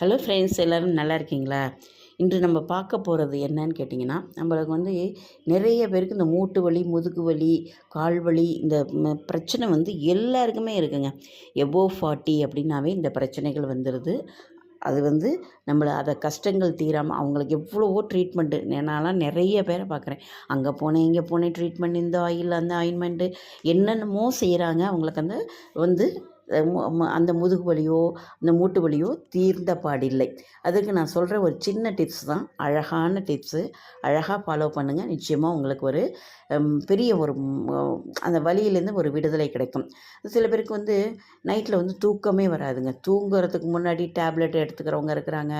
Hello friends எல்லோரும் நல்லா இருக்கீங்களா? இன்று நம்ம பார்க்க போகிறது என்னன்னு கேட்டிங்கன்னா நம்மளுக்கு வந்து நிறைய பேருக்கு இந்த மூட்டு வலி முதுகு வலி கால் வலி இந்த பிரச்சனை வந்து எல்லாருக்குமே இருக்குங்க. எபோ ஃபார்ட்டி அப்படின்னாவே இந்த பிரச்சனைகள் வந்துடுது அது வந்து நம்மளை அதை கஷ்டங்கள் தீராமல் அவங்களுக்கு எவ்வளவோ ட்ரீட்மெண்ட்டு நான்லாம் நிறைய பேரை பார்க்குறேன். அங்கே போனேன் இங்கே போனேன் ட்ரீட்மெண்ட் இந்த ஆயில் அந்த ஆயின்மெண்ட்டு என்னென்னமோ செய்கிறாங்க அவங்களுக்கு அந்த வந்து அந்த முதுகு வலியோ இந்த மூட்டு வலியோ தீர்ந்த பாடில்லை. அதுக்கு நான் சொல்கிற ஒரு சின்ன டிப்ஸ் தான். அழகான டிப்ஸு அழகாக ஃபாலோ பண்ணுங்கள் நிச்சயமாக உங்களுக்கு ஒரு பெரிய ஒரு அந்த வலியிலேருந்து ஒரு விடுதலை கிடைக்கும். சில பேருக்கு வந்து நைட்டில் வந்து தூக்கமே வராதுங்க. தூங்குறதுக்கு முன்னாடி டேப்லெட் எடுத்துக்கிறவங்க இருக்கிறாங்க.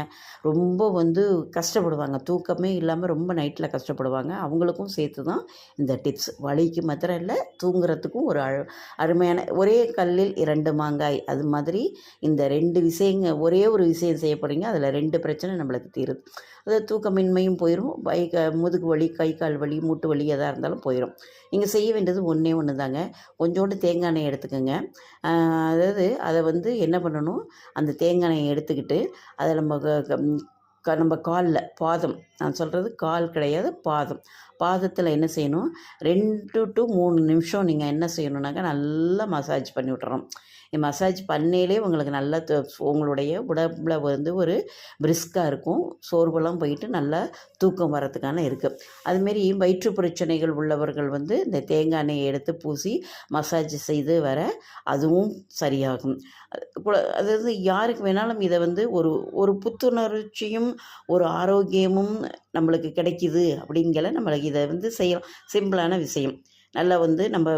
ரொம்ப வந்து கஷ்டப்படுவாங்க. தூக்கமே இல்லாமல் ரொம்ப நைட்டில் கஷ்டப்படுவாங்க. அவங்களுக்கும் சேர்த்து தான் இந்த டிப்ஸ் வலிக்கு மாத்திரம் இல்லை தூங்குறதுக்கும் ஒரு அழ அருமையான ஒரே கல்லில் இரண்டு மாங்காய். அது மாதிரி இந்த ரெண்டு விஷயங்க ஒரே ஒரு விஷயம் செய்ய போகிறீங்க அதில் ரெண்டு பிரச்சனை நம்மளுக்கு தீருது அதாவது தூக்கமின்மையும் போயிடும் கை முதுகு வலி கை கால் வலி மூட்டு வலி எதாக இருந்தாலும் போயிடும் நீங்கள் செய்ய வேண்டியது ஒன்றே ஒன்று தாங்க கொஞ்சோண்டு தேங்காய் எண்ணெய் எடுத்துக்கோங்க. அதாவது அதை வந்து என்ன பண்ணணும் அந்த தேங்காய் எண்ணெயை எடுத்துக்கிட்டு அதை நம்ம க- க- க நம்ம காலில் பாதம் நான் சொல்கிறது கால் கிடையாது பாதம். பாதத்தில் என்ன செய்யணும்? ரெண்டு டு மூணு நிமிஷம் நீங்கள் என்ன செய்யணுன்னாக்கா நல்லா மசாஜ் பண்ணி விட்டுறணும். மசாஜ் பண்ணையிலே உங்களுக்கு நல்லா உங்களுடைய உடம்புல வந்து ஒரு பிரிஸ்காக இருக்கும். சோர்வெல்லாம் போயிட்டு நல்லா தூக்கம் வரத்துக்கான இருக்குது அதுமாரி வயிற்று பிரச்சனைகள் உள்ளவர்கள் வந்து இந்த தேங்காய் எண்ணெயை எடுத்து பூசி மசாஜ் செய்து வர அதுவும் சரியாகும். அது வந்து அதாவது யாருக்கு வேணாலும் இதை வந்து ஒரு ஒரு புத்துணர்ச்சியும் ஒரு ஆரோக்கியமும் நம்மளுக்கு கிடைக்கிது அப்படிங்கிற நம்மளுக்கு இதை வந்து செய்யலாம் சிம்பிளான விஷயம். நல்லா வந்து நம்ம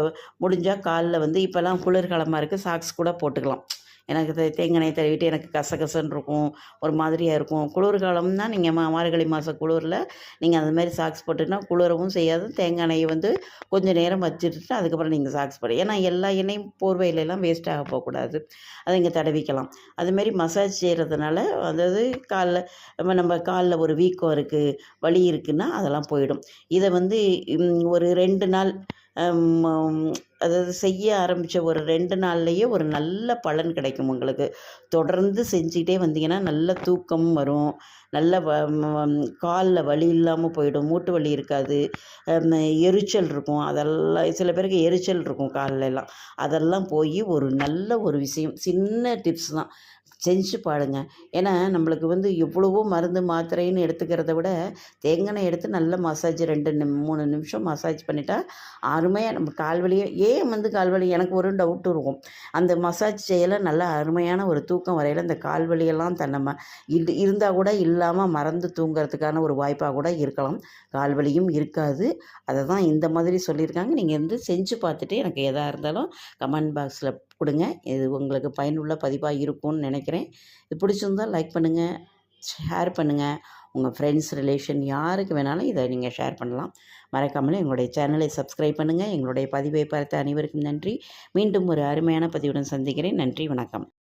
முடிஞ்சால் காலில் வந்து இப்போல்லாம் குளிர்காலமாக இருக்குது சாக்ஸ் கூட போட்டுக்கலாம். எனக்கு தேங்காய் எண்ணெய் தடவிட்டு எனக்கு கசகசன்னு இருக்கும் ஒரு மாதிரியாக இருக்கும். குளிர்காலம்னா நீங்கள் மா மார்கழி மாதம் குளிரில் நீங்கள் அந்த மாதிரி சாக்ஸ் போட்டுன்னா குளிரவும் செய்யாது. தேங்காய் எண்ணெயை வந்து கொஞ்சம் நேரம் வச்சுட்டு அதுக்கப்புறம் நீங்கள் சாக்ஸ் போடு. ஏன்னா எல்லா எண்ணெயும் போர்வையிலெல்லாம் வேஸ்ட்டாக போகக்கூடாது. அதை இங்கே தடவிக்கலாம். அதுமாரி மசாஜ் செய்கிறதுனால அதாவது காலில் நம்ம நம்ம காலில் ஒரு வீக்கம் இருக்குது வலி இருக்குன்னா அதெல்லாம் போயிடும். இதை வந்து ஒரு ரெண்டு நாள் அதாவது செய்ய ஆரம்பித்த ஒரு ரெண்டு நாள்லேயே ஒரு நல்ல பலன் கிடைக்கும் உங்களுக்கு. தொடர்ந்து செஞ்சுக்கிட்டே வந்தீங்கன்னா நல்ல தூக்கம் வரும். நல்ல வ காலில் வலி இல்லாமல் போயிடும். மூட்டு வலி இருக்காது. எரிச்சல் இருக்கும். அதெல்லாம் சில பேருக்கு எரிச்சல் இருக்கும் கால்ல எல்லாம். அதெல்லாம் போய் ஒரு நல்ல ஒரு விஷயம். சின்ன டிப்ஸ் தான். செஞ்சு பாருங்க. ஏன்னா நம்மளுக்கு வந்து எவ்வளவோ மருந்து மாத்திரைன்னு எடுத்துக்கிறத விட தேங்காய் எடுத்து நல்ல மசாஜ் ரெண்டு மூணு நிமிஷம் மசாஜ் பண்ணிட்டா அருமையாக நம்ம கால்வலியே ஏன் வந்து கால்வலி? எனக்கு ஒரு டவுட் இருக்கும். அந்த மசாஜ் செய்யல நல்ல அருமையான ஒரு தூக்கம் வரையில் அந்த கால்வலியெல்லாம் தன்னை ம இது இருந்தால் கூட இல்லாமல் மறந்து தூங்குறதுக்கான ஒரு வாய்ப்பாக கூட இருக்கலாம். கால்வலியும் இருக்காது. அதை தான் இந்த மாதிரி சொல்லியிருக்காங்க. நீங்கள் வந்து செஞ்சு பார்த்துட்டு எனக்கு எதாக இருந்தாலும் கமெண்ட் பாக்ஸில் கொடுங்க. இது உங்களுக்கு பயனுள்ள பதிவாக இருக்கும்னு நினைக்கிறேன். இது பிடிச்சிருந்தா லைக் பண்ணுங்கள் ஷேர் பண்ணுங்கள் உங்கள் ஃப்ரெண்ட்ஸ் ரிலேஷன் யாருக்கு வேணாலும் இதை நீங்கள் ஷேர் பண்ணலாம். மறக்காமல் எங்களுடைய சேனலை சப்ஸ்கிரைப் பண்ணுங்கள் எங்களுடைய பதிவை பார்த்த அனைவருக்கும் நன்றி. மீண்டும் ஒரு அருமையான பதிவுடன் சந்திக்கிறேன். நன்றி வணக்கம்.